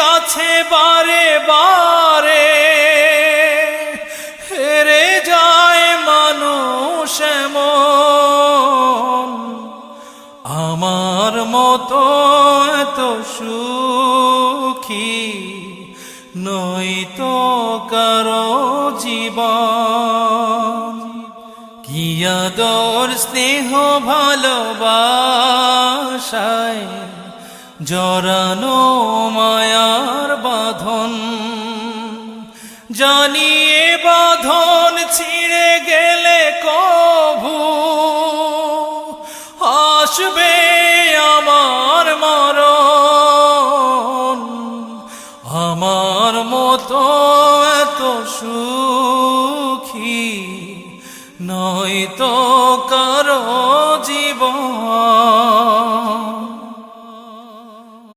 কাছে বারে বারে হেরে যায় মানুষ আমার মতো এত সুখী নই তো কারও জীবন। কি আদর, স্নেহ, ভালোবাসায় জরানো মায়ার বাঁধন। জানিয়ে বাঁধন ছিঁড়ে গেলে কভু। আসবে আমার মর আমার মতো এত সুখী নয় তো কারও জীবন।